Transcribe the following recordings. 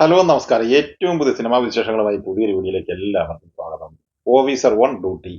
Hello നമസ്കാരം. ഏറ്റവും പുതിയ സിനിമാ വിശേഷങ്ങളുമായി പുതിയൊരു വീഡിയോയിലേക്ക് എല്ലാവർക്കും സ്വാഗതം. Officer on duty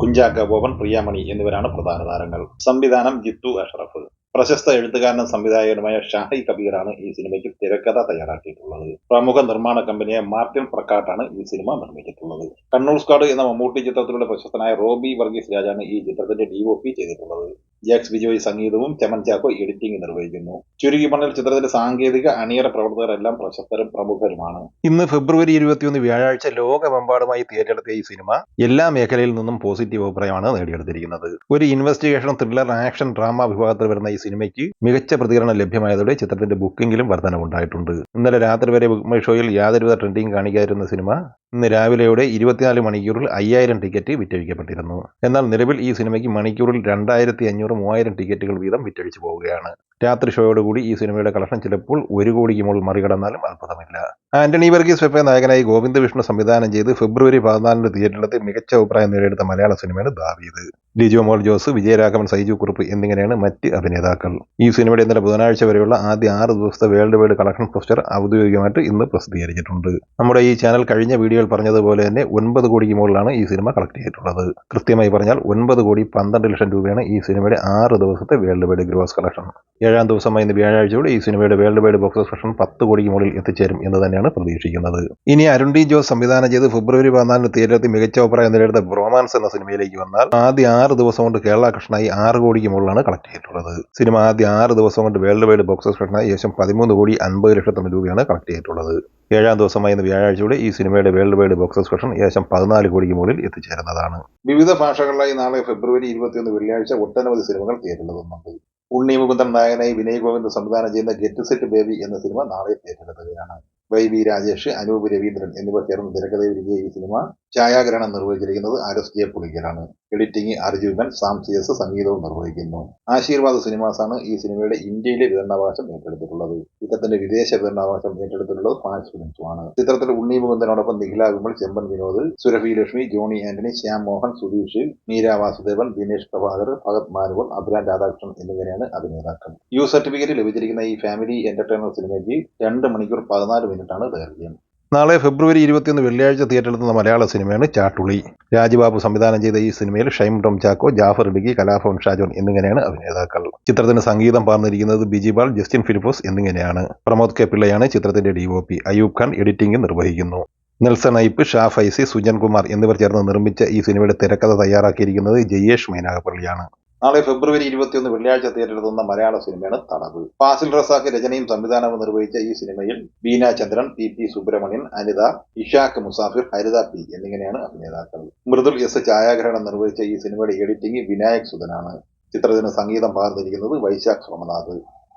Kunchacko Boban Priyamani എന്നിവരാണ് പ്രധാന താരങ്ങൾ. സംവിധാനം ജിത്തു അഷ്റഫ്. പ്രശസ്ത എഴുത്തുകാരനും സംവിധായകനുമായ ഷാഹി കബീറാണ് ഈ സിനിമയ്ക്ക് തിരക്കഥ തയ്യാറാക്കിയിട്ടുള്ളത്. പ്രമുഖ നിർമ്മാണ കമ്പനിയെ മാർട്ടിൻ പ്രക്കാട്ടാണ് ഈ സിനിമ നിർമ്മിച്ചിട്ടുള്ളത്. കണ്ണൂർ സ്ക്വാഡ് എന്ന മമ്മൂട്ടി ചിത്രത്തിലൂടെ പ്രശസ്തനായ റോബി വർഗീസ് രാജാണ് ഈ ചിത്രത്തിന്റെ ഡി ഒ പി ചെയ്തിട്ടുള്ളത്. ജാക്സ് ബിജോയ് സംഗീതവും ചമൻ ചാക്കോ എഡിറ്റിംഗ് നിർവഹിക്കുന്നു. ചുരുക്കി പറഞ്ഞാൽ ചിത്രത്തിന്റെ സാങ്കേതിക അണിയറ പ്രവർത്തകരെല്ലാം പ്രശസ്തരും പ്രമുഖരുമാണ്. ഇന്ന് ഫെബ്രുവരി ഇരുപത്തിയൊന്ന് വ്യാഴാഴ്ച ലോകമെമ്പാടുമായി തിയേറ്ററെത്തിയ ഈ സിനിമ എല്ലാ മേഖലയിൽ നിന്നും പോസിറ്റീവ് അഭിപ്രായമാണ് നേടിയെടുത്തിരിക്കുന്നത്. ഒരു ഇൻവെസ്റ്റിഗേഷൻ ത്രില്ലർ ആക്ഷൻ ഡ്രാമ വിഭാഗത്തിൽ വരുന്ന ഈ സിനിമയ്ക്ക് മികച്ച പ്രതികരണം ലഭ്യമായതോടെ ചിത്രത്തിന്റെ ബുക്കിംഗിലും വർധനവുണ്ടായിട്ടുണ്ട്. ഇന്നലെ രാത്രി വരെ ബുക്ക് മൈ ഷോയിൽ യാതൊരുവിധ ട്രെൻഡിങ് കാണിക്കാതിരുന്ന സിനിമ ഇന്ന് രാവിലെയോടെ ഇരുപത്തിനാല് മണിക്കൂറിൽ അയ്യായിരം ടിക്കറ്റ് വിറ്റഴിക്കപ്പെട്ടിരുന്നു. എന്നാൽ നിലവിൽ ഈ സിനിമയ്ക്ക് മണിക്കൂറിൽ രണ്ടായിരത്തി അഞ്ഞൂറ് മൂവായിരം ടിക്കറ്റുകൾ വീതം വിറ്റഴിച്ചു പോവുകയാണ്. രാത്രി ഷോയോടുകൂടി ഈ സിനിമയുടെ കളക്ഷൻ ചിലപ്പോൾ ഒരു കോടിക്ക് മുകളിൽ മറികടന്നാലും അത്ഭുതമില്ല. ആന്റണി വർഗീസ് വെപ്പ നായകനായി ഗോവിന്ദ വിഷ്ണു സംവിധാനം ചെയ്ത് ഫെബ്രുവരി പതിനാലിന് തിയേറ്ററിലെത്തി മികച്ച അഭിപ്രായം നേടിയെടുത്ത മലയാള സിനിമയാണ് ദാവീദ്. ലിജോ മോൾ ജോസ് വിജയരാഘവൻ സൈജു കുറുപ്പ് എന്നിങ്ങനെയാണ് മറ്റ് അഭിനേതാക്കൾ. ഈ സിനിമയുടെ ഇന്നലെ ബുധനാഴ്ച വരെയുള്ള ആദ്യ ആറ് ദിവസത്തെ വേൾഡ് വൈഡ് കളക്ഷൻ പോസ്റ്റർ ഔദ്യോഗികമായിട്ട് ഇന്ന് പ്രസിദ്ധീകരിച്ചിട്ടുണ്ട്. നമ്മുടെ ഈ ചാനൽ കഴിഞ്ഞ വീഡിയോയിൽ പറഞ്ഞതുപോലെ തന്നെ ഒൻപത് കോടിക്ക് മുകളിലാണ് ഈ സിനിമ കളക്ട് ചെയ്തിട്ടുള്ളത്. കൃത്യമായി പറഞ്ഞാൽ ഒൻപത് കോടി പന്ത്രണ്ട് ലക്ഷം രൂപയാണ് ഈ സിനിമയുടെ ആറ് ദിവസത്തെ വേൾഡ് വൈഡ് ഗ്രോസ് കളക്ഷൻ. ഏഴാം ദിവസമായി ഇന്ന് വ്യാഴാഴ്ചയോടെ ഈ സിനിമയുടെ വേൾഡ് വൈഡ് ബോക്സ് ഓഫീസ് പത്ത് കോടിക്ക് മുകളിൽ എത്തിച്ചേരും എന്ന് തന്നെയാണ് പ്രതീക്ഷിക്കുന്നത്. ഇനി അരുൺ ഡി ജോസ് സംവിധാനം ചെയ്ത് ഫെബ്രുവരി പതിനാലിന് തിയേറ്ററിൽ മികച്ച അഭിപ്രായം നേടിയെടുത്ത ബ്രോമാൻസ് എന്ന സിനിമയിലേക്ക് വന്നാൽ ആദ്യ ആറ് ദിവസം കൊണ്ട് കേരള കൃഷ്ണായി ആറ് കോടിക്ക് മുകളിലാണ് കളക്ട് ചെയ്തിട്ടുള്ളത്. സിനിമ ആദ്യ ആറ് ദിവസം കൊണ്ട് വേൾഡ് വൈഡ് ബോക്സ് ഓഫീസ് ഏകദേശം പതിമൂന്ന് കോടി അൻപത് ലക്ഷത്തോളം രൂപയാണ് കളക്ട് ചെയ്തിട്ടുള്ളത്. ഏഴാം ദിവസമായി ഇന്ന് വ്യാഴാഴ്ചയോടെ ഈ സിനിമയുടെ വേൾഡ് വൈഡ് ബോക്സ് കളക്ഷൻ ഏകദേശം പതിനാല് കോടിക്ക് മുകളിൽ എത്തിച്ചേരുന്നതാണ്. വിവിധ ഭാഷകളിലായി നാളെ ഫെബ്രുവരി ഇരുപത്തിയൊന്ന് വെള്ളിയാഴ്ച ഒട്ടനവധി സിനിമകൾ തിയേറ്ററിലെത്തുന്നുണ്ട് ഉണ്ണി മുകുന്ദൻ നായകനായി വിനയ് ഗോവിന്ദ് സംവിധാനം ചെയ്യുന്ന ഗെറ്റ് സെറ്റ് ബേബി എന്ന സിനിമ നാളെ തിയേറ്ററിലെത്തുകയാണ്. വൈ വി രാജേഷ് അനൂപ് രവീന്ദ്രൻ എന്നിവർ ചേർന്ന് തിരക്കഥയൊരുക്കിയ ഈ സിനിമ ഛായാഗ്രഹണം നിർവഹിച്ചിരിക്കുന്നത് ആരസ് J പുളിക്കലാണ് editing Arjunan Sam C S സംഗീതവും നിർവഹിക്കുന്നു. ആശീർവാദ് സിനിമാസാണ് ഈ സിനിമയുടെ ഇന്ത്യയിലെ വിതരണാവകാശം ഏറ്റെടുത്തിട്ടുള്ളത്. ചിത്രത്തിന്റെ വിദേശ വിതരണാവകാശം ഏറ്റെടുത്തിട്ടുള്ളത് പാഞ്ച് ഫിലിംസുമാണ്. ചിത്രത്തിൽ ഉണ്ണി മുകുന്ദനോടൊപ്പം നിഖില വിമൽ ചെമ്പൻ വിനോദ് സുരഭി ലക്ഷ്മി ജോണി ആന്റണി ശ്യാം മോഹൻ സുധീഷ് മീര വാസുദേവൻ ദിനേഷ് പ്രഭാകർ ഭഗത് മാനുവൽ അഭിരാം രാധാകൃഷ്ണൻ എന്നിവരെയാണ് അഭിനേതാക്കൾ. യു സർട്ടിഫിക്കറ്റ് ലഭിച്ചിരിക്കുന്ന ഈ ഫാമിലി എന്റർടൈനർ സിനിമയ്ക്ക് രണ്ട് മണിക്കൂർ പതിനാല് മിനിറ്റാണ് ദൈർഘ്യം നാളെ ഫെബ്രുവരി ഇരുപത്തിയൊന്ന് വെള്ളിയാഴ്ച തിയേറ്ററിൽ നിന്ന മലയാള സിനിമയാണ് ചാട്ടുളി. രാജ്ബാബു സംവിധാനം ചെയ്ത ഈ സിനിമയിൽ ഷൈം ടോം ചാക്കോ ജാഫർ ഇടുക്കി കലാഭവൻ ഷാജോൻ എന്നിങ്ങനെയാണ് അഭിനേതാക്കൾ. ചിത്രത്തിന് സംഗീതം പാർന്നിരിക്കുന്നത് ബിജിബാൾ ജസ്റ്റിൻ ഫിലിപ്പോസ് എന്നിങ്ങനെയാണ്. പ്രമോദ് കെ പിള്ളയാണ് ചിത്രത്തിന്റെ ഡിഒപി അയൂബ് ഖാൻ എഡിറ്റിംഗ് നിർവഹിക്കുന്നു. നെൽസൺ ഐപ്പ് ഷാ ഫൈസി സുജൻ കുമാർ എന്നിവർ ചേർന്ന് നിർമ്മിച്ച ഈ സിനിമയുടെ തിരക്കഥ തയ്യാറാക്കിയിരിക്കുന്നത് ജയേഷ് മൈനാഗപ്പള്ളിയാണ് നാളെ ഫെബ്രുവരി ഇരുപത്തിയൊന്ന് വെള്ളിയാഴ്ച തിയേറ്ററിലെത്തുന്ന മലയാള സിനിമയാണ് തടവ്. ഫാസിൽ റസാഖ് രചനയും സംവിധാനവും നിർവഹിച്ച ഈ സിനിമയിൽ Beena Chandran P P Subramanian Anitha Ishaq Musafir Haritha P. എന്നിങ്ങനെയാണ് അഭിനേതാക്കൾ. മൃദുൽ എസ്. ഛായാഗ്രഹണം നിർവഹിച്ച ഈ സിനിമയുടെ എഡിറ്റിംഗ് വിനായക് സുധനാണ്. ചിത്രത്തിന് സംഗീതം പകർന്നിരിക്കുന്നത് വൈശാഖ് സോമനാഥ്.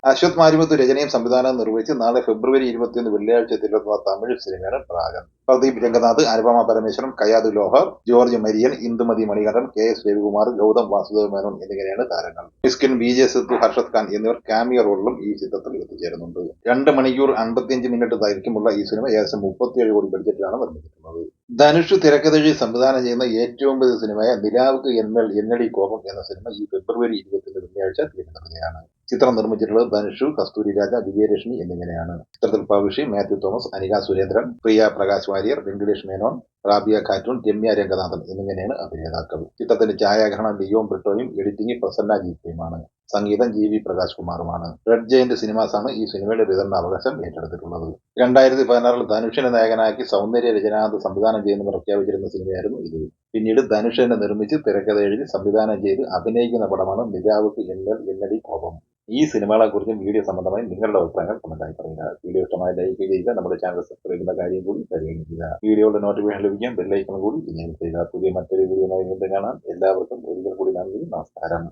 അശ്വത് മാരിമുത്ത് രചനയും സംവിധാനവും നിർവഹിച്ച് നാളെ ഫെബ്രുവരി ഇരുപത്തിയൊന്ന് വെള്ളിയാഴ്ച തിരുത്തുന്ന തമിഴ് സിനിമയാണ് പ്രാഗൻ Pradeep Ranganath Anupama Parameswaran Kayadu Lohar George Marian Indumathi Manikandan K S Ravikumar Gautham വാസുദേവ മേനോൻ എന്നിങ്ങനെയാണ് താരങ്ങൾ. മിസ്കിൻ ബി ജെ സിദ്ധു ഹർഷത് ഖാൻ എന്നിവർ കാമിയ റോളിലും ഈ ചിത്രത്തിൽ എത്തിച്ചേരുന്നുണ്ട്. രണ്ട് മണിക്കൂർ അൻപത്തിയഞ്ച് മിനിറ്റ് ദൈർഘ്യമുള്ള ഈ സിനിമ ഏകദേശം മുപ്പത്തിയേഴ് കോടി ബഡ്ജറ്റിലാണ് നിർമ്മിച്ചിട്ടുള്ളത്. ധനുഷ് തിരക്കഥഴി സംവിധാനം ചെയ്യുന്ന ഏറ്റവും വലിയ സിനിമയായ നിലാവുക്ക് എന്മേൽ എന്നടി കോപം എന്ന സിനിമ ഈ ഫെബ്രുവരി ഇരുപത്തിന്റെ വെള്ളിയാഴ്ച തിരുവനന്തപുരയാണ് ചിത്രം നിർമ്മിച്ചിട്ടുള്ളത് ധനുഷു കസ്തൂരി രാജ വിജയലക്ഷ്മി എന്നിങ്ങനെയാണ്. ചിത്രത്തിൽ പവിഷി മാത്യു തോമസ് അനിക സുരേന്ദ്രൻ പ്രിയ പ്രകാശ് വാര്യർ വെങ്കടേഷ് മേനോൻ റാബിയ ഖാറ്റൂൺ രമ്യ രംഗനാഥൻ എന്നിങ്ങനെയാണ് അഭിനേതാക്കൾ. ചിത്രത്തിന്റെ ഛായാഗ്രഹണം ലിയോം ബ്രിട്ടോയും എഡിറ്റിംഗ് പ്രസന്ന ജീപ്പയുമാണ് സംഗീതം ജി വി പ്രകാശ് കുമാറുമാണ്. റെഡ് ജയന്റ് സിനിമാസാണ് ഈ സിനിമയുടെ വിതരണാവകാശം ഏറ്റെടുത്തിട്ടുള്ളത്. രണ്ടായിരത്തി പതിനാറിൽ ധനുഷിനെ നായകനാക്കി സൗന്ദര്യ രചനാന്ത് സംവിധാനം ചെയ്യുന്ന പ്രഖ്യാപിച്ചിരുന്ന സിനിമയായിരുന്നു ഇത്. പിന്നീട് ധനുഷിനെ നിർമ്മിച്ച് തിരക്കഥ എഴുതി സംവിധാനം ചെയ്ത് അഭിനയിക്കുന്ന പടമാണ് നിരാവുക്ക് എന്നൽ എന്നടി കോപം. ഈ സിനിമകളെ കുറിച്ചും വീഡിയോ സംബന്ധമായി നിങ്ങളുടെ അഭിപ്രായങ്ങൾ കമന്റായി പറയുക. വീഡിയോ ഇഷ്ടമായി ലൈക്ക് ചെയ്യുക നമ്മുടെ ചാനൽ സബ്സ്ക്രൈബ് ചെയ്യുന്ന കാര്യം കൂടി പരിഗണിക്കുക. വീഡിയോയുടെ നോട്ടിഫിക്കേഷൻ ലഭിക്കാൻ ബെല്ലൈക്കൺ കൂടി ഇനി ചെയ്യുക പുതിയ മറ്റൊരു വീഡിയോ വീണ്ടും കാണാം. എല്ലാവർക്കും ഒരിക്കൽ കൂടി നന്ദി നമസ്കാരം.